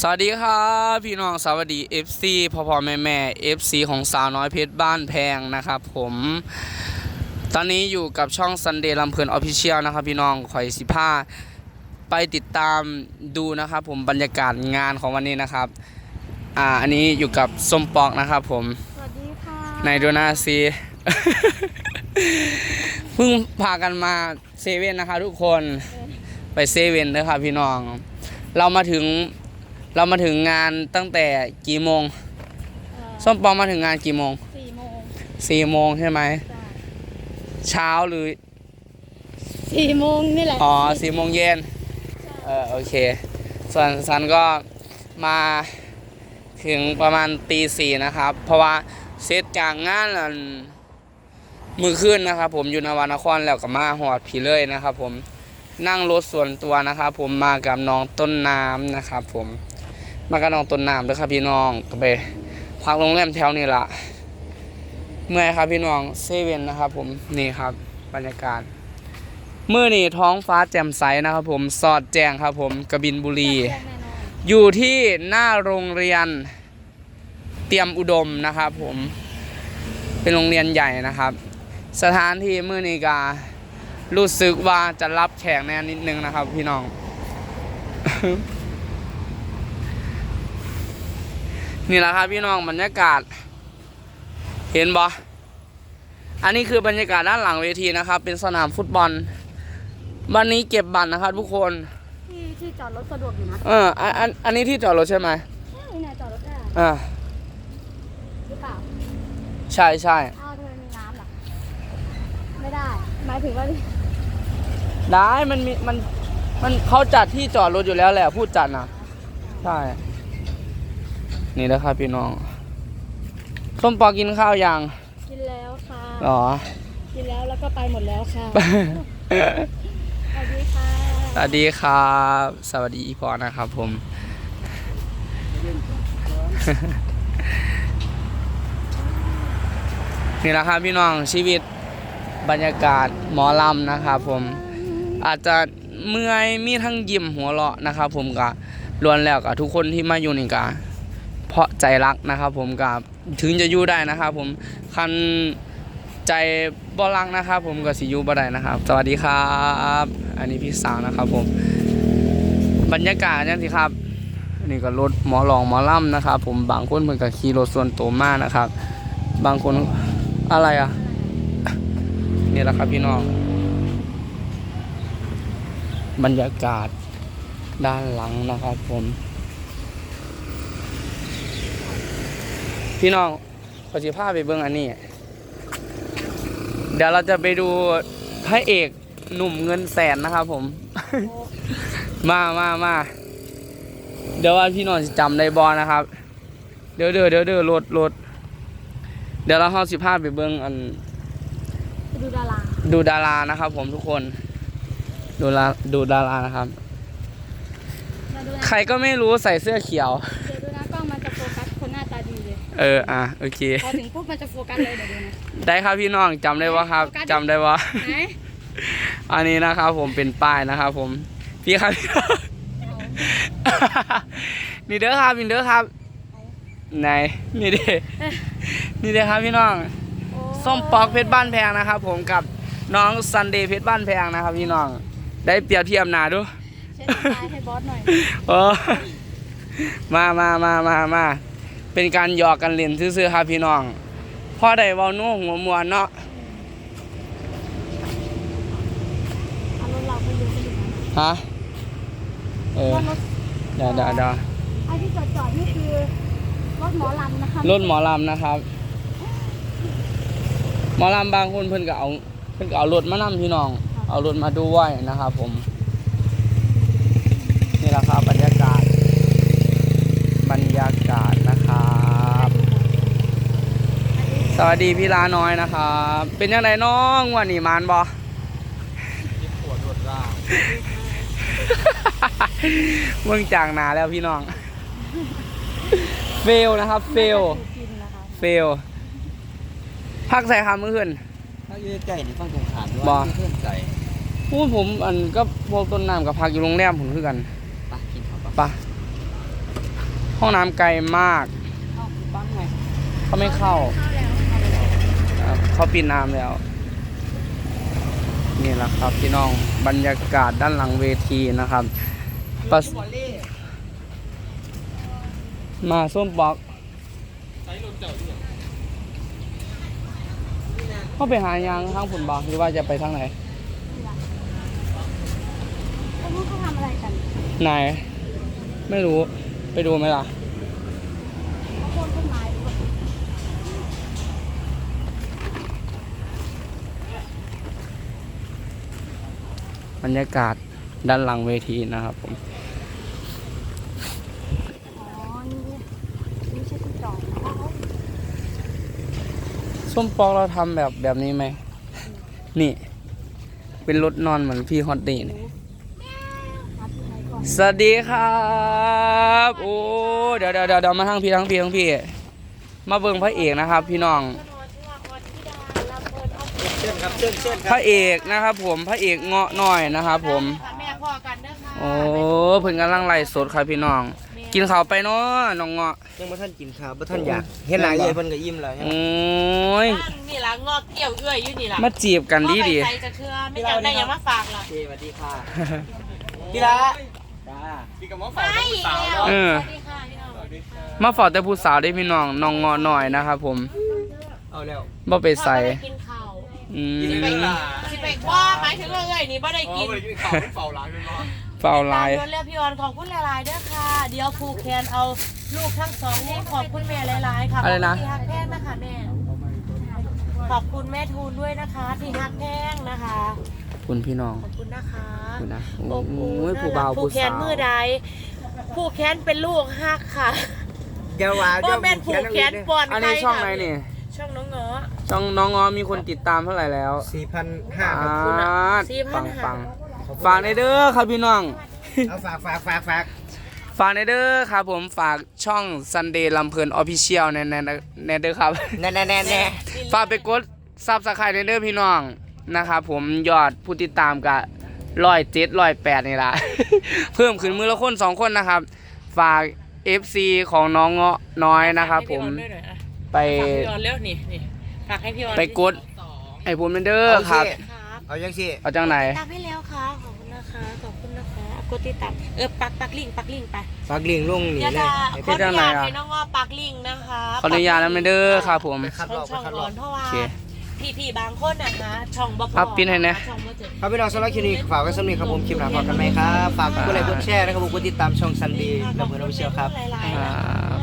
สวัสดีครับพี่น้องสวัสดี FC พ่อพ่อแม่แม่ FC ของสาวน้อยเพชรบ้านแพงนะครับผมตอนนี้อยู่กับช่อง Sunday ลำเพลินออฟฟิเชียลนะครับพี่น้องคอยสิผ้าไปติดตามดูนะครับผมบรรยากาศงานของวันนี้นะครับอ่าอันนี้อยู่กับส้มปอกนะครับผมสวัสดีค่ะในดูหน้าซีเพิ่งพากันมาเซเว่นนะคะทุกคนไปเซเว่นนะครับพี่น้อง เรามาถึง เรามาถึงงานตั้งแต่กี่โมง ส้มปองมาถึงงานกี่โมงสี่โมงสี่โมงใช่ไหมจ้ะเช้าหรือสี่โมงนี่แหละอ๋อสี่โมงเย็นเออโอเค ส่วนซันก็มาถึงประมาณตีสี่นะครับ เพราะว่าเซตกลางงานอันมือขึ้นนะครับ ผมอยู่นวนครแล้วก็มาหอดผีเลยนะครับ ผม นั่งรถส่วนตัวนะครับผมมากับน้องต้นน้ำนะครับผมมากับน้องต้นน้ำด้วยครับพี่น้องก็ไปพักโรงแรมแถวนี้ละเมื่อยครับพี่น้องเซเว่นนะครับผมนี่ครับบรรยากาศเมื่อนี่ท้องฟ้าแจ่มใสนะครับผมสอดแจ้งครับผมกบินบุรี อยู่ที่หน้าโรงเรียนเตรียมอุดมนะครับผมเป็นโรงเรียนใหญ่นะครับ สถานที่เมื่อนี้กา รู้สึกว่าจะรับแขกแน่นิดนึงนะครับ พี่น้อง นี่แหละครับพี่น้องบรรยากาศ เห็นบ่อันนี้คือบรรยากาศด้านหลังเวทีนะครับ เป็นสนามฟุตบอล วันนี้เก็บบัตรนะครับ ทุกคน ที่ที่จอดรถสะดวกอยู่นะเอออันอันอันนี้ที่จอดรถใช่ไหมใช่เนี่ยจอดรถได้อ่าหรือเปล่าใช่ใช่อ้าวทำไมมีน้ำล่ะไม่ได้ หมายถึงว่าได้มันมีมันมันเขาจัดที่จอดรถอยู่แล้วแหละพูดจัดนะใช่ นี่นะครับพี่น้องส้มปอกินข้าวยังกินแล้วค่ะหรอกินแล้วแล้วก็ไปหมดแล้วค่ะสวัสดีค่ะสวัสดีครับ สวัสดีอีพอนะครับผมนี่แหละครับพี่น้องชีวิต บรรยากาศหมอลำนะครับผมอาจจะเมื่อยมีทั้งยิ้มหัวเราะนะครับ ผมกับล้วนแล้วกับทุกคนที่มาอยู่นี่กะเพราะใจรักนะครับ ผมกับถึงจะอยู่ได้นะครับ ผมคันใจบ่รักนะครับ ผมก็สิยูบ่ได้นะครับ สวัสดีครับ อันนี้พี่สาวนะครับผม บรรยากาศนั่สิครับนนี้ก็รถหมอลองหมอล่ำนะครับ ผมบางคนเพิ่นก็ขี่รถส่วนตัวมากนะครับ บางคนอะไรอะ นี่แหละครับพี่น้อง บรรยากาศด้านหลังนะครับผม พี่น้องขอสิพาไปเบิ่งอันนี้ เดี๋ยวเราจะไปดูพระเอกหนุ่มเงินแสนนะครับผม มามามาเดี๋ยวว่าพี่น้องจำได้บอนะครับ เดี๋ยวเดี๋ยวเดี๋ยวเดี๋ยวรถรถเดี๋ยวเราเข้าสิพาไปเบิ่งอัน ดูดาราดูดารานะครับ ผมทุกคน ดูลาดูดารานะครับ มาดูนะใครก็ไม่รู้ใส่เสื้อเขียว เดี๋ยวดูนะกล้องมันจะโฟกัสคนหน้าตาดีเลยเอออะโอเค พอถึงปุ๊บมันจะโฟกัสเลยเดี๋ยวดูนะได้ครับพี่น้องจำได้ว่าครับจำได้ว่า ไหนอันนี้นะครับผมเป็นป้ายนะครับผม พี่ครับพี่น้องนี่เด้อครับนี่เด้อครับไหนนี่เด้นี่เด้อครับพี่น้องโอ้ ส้มปอกเพชรบ้านแพงนะครับ ผมกับน้องซันเดย์เพชรบ้านแพงนะครับพี่น้องได้เปรียบเทียบหนาดูเช็ดตายให้บอสหน่อยโอ้มามามามามาเป็นการหยอกกันเล่นซื่อๆครับพี่น้องพ่อได้เว้าโน้หัวมวนเนาะเอารถเราไปดูไปดูนะฮะเออว่ารถเดี๋ยวเดี๋ยวเดี๋ยวไอ้ที่จอดจอดๆนี่คือรถหมอลำนะคะรถหมอลำนะครับ หมอลำบางคนเพิ่นก็เอาเพิ่นก็เอารถมานํพี่น้อง เอารถมาด้วยนะครับ ผม นี่แหละครับบรรยากาศ บรรยากาศนะครับ สวัสดีพี่ลาน้อยนะครับ เป็นยังไงน้องวันนี้มานบอเมืองจางหนาแล้วพี่น้อง เฟลนะครับ เฟลกินนะคะเฟล พักใส่คำเมื่อคืนถ้าอยู่ใกล้ๆนี่ฟังตรงขามด้วยบ่ว่าเพื่อนใจพูดผมอันก็พวกต้นน้ำกับพักอยู่โรงแรมผมคือกันไปกินข้าวปะปะห้องน้ำไกลมากบ้างไงเขาไม่เข้าครับเขาปิดน้ำแล้ว นี่แหละครับพี่น้องบรรยากาศด้านหลังเวทีนะครับประสมาส้มบล็อก เขาไปหายางข้างผุนบอกหรือว่าจะไปทางไหนแล้วลูกเขาทำอะไรกันไหน ไม่รู้ ไปดูไหมล่ะ เขาโค่นต้นไม้หรือเปล่าบรรยากาศด้านหลังเวทีนะครับผม อ๋อ นี่ไม่ใช่ที่จอด ส้มปอกเราทำแบบแบบนี้ไหม นี่ เป็นรถนอนเหมือนพี่ฮอตดีนี่สวัสดีครับ โอ้เดี๋ยวเดี๋ยวเดี๋ยวมาทั้งพี่ทั้งพี่ทั้งพี่ มาเบิ่งพระเอกนะครับ พี่น้องเชิญครับเชิญเชิญพระเอกนะครับ ผมพระเอกเงาะหน่อยนะครับ ผม แม่พ่อกันเด้อค่ะ โอ้เพิ่นกำลังไล่สดครับพี่น้อง กินข้าวไปเนาะน้องเงาะ ยังบ่ท่านกินข้าวบ่ท่านอยากเห็นหน้าเอ้ยเพิ่นก็อิ่มแล้วโอ้ยนี่ละงอกเกี่ยวเอื้อยอยู่นี่ละมาจีบกันดีดีบ่ไปใส่จะเชื่อไม่อยากได้หยังมาฝากล่ะสวัสดีค่ะพี่ละจ้าไม่แล้วเออ สวัสดีค่ะพี่น้องมาฝากแต่ผู้สาวได้พี่น้องน้องเงาะหน่อยนะครับผมเอาแล้วบ่ไปใส่พ่อบ่ได้กินข้าวอืมสิไปสิไปว่าหมายถึงว่าเอ้อยนี่บ่ได้กินเฝ้า ไลตามน์รถแล้วพี่ออนขอบคุณหลายๆเด้อค่ะ เดี๋ยวผูกแขนเอาลูกทั้งสองนี่ขอบคุณแม่หลายๆค่ะอะไรนะ ขบคุณที่ฮักแพงนะคะแม่ ขอบคุณแม่ทูนด้วยนะคะ ที่ฮักแพงนะคะ คุณพี่น้องขอบคุณนะคะขอบคุณนะโอบอ้อุ่นยผู้บ่าวผูผู้กแขสานวมือใดผูกแขนเป็นลูกฮักค่ะเดี๋ยวว่าว่าแม่นผูกแขนปอนอันนี้ช่องไหนนี่ช่องน้องเงาะ ช่องน้องงอมีคนติดตามเท่าไหร่แล้ว4,500อ่าครับสี่พัปันงห้าปัง ฝากในเด้อครับพี่น้อง เอาฝากฝากฝากฝากฝากในเด้อครับผมฝากช่อง Sunday ลำเพลิน Official ในในในเด้อครับ แน่แน่แน่แน่ฝากไปกดซับสไครต์ในเด้อพี่น้องนะครับผมยอดผู้ติดตามกับร้อยเจ็ดร้อยแปดนี่ละ เพิ่มขึ้นมือละคนสองคนนะครับ ฝาก FC ของน้องเงาะน้อยนะครับผมฝากให้พี่ออนด้วยหน่อยอะไปฝากพี่ออนเร็วนี่นี่ฝากให้พี่ออนไปกดไอ้ผมเป็นเด้อครับครับเอาจังซี่เอาจังไหนตามให้แล้วค่ะ กดติดตามเออปักปักลิงก์ปักลิงก์ไปฝากลิงก์ลงนี่เดี๋ยวเลยจะให้ขเพิ่อนอนุญาตให้น้องว่าปักลิงก์นะคะขออนุญาตแล้วไม่เด้อครับผม ไปคัดช่ลอองกไปช่องคัดลร้ออก นเพราะว่าโอเคพี่พี่ๆบางคนนะคะช่องบ่พอครับปิดให้นะ ช่องบ่เจอ ครับพี่น้องสำหรับคลิปนี้ฝากไว้สำหรับครับผมคลิปหน้าพบกันไหมครับ ฝากกดไลค์กดแชร์นะครับผมกดติดตามช่องซันดีและเพื่อนเราเชียวครับหลายๆอ่านะคะ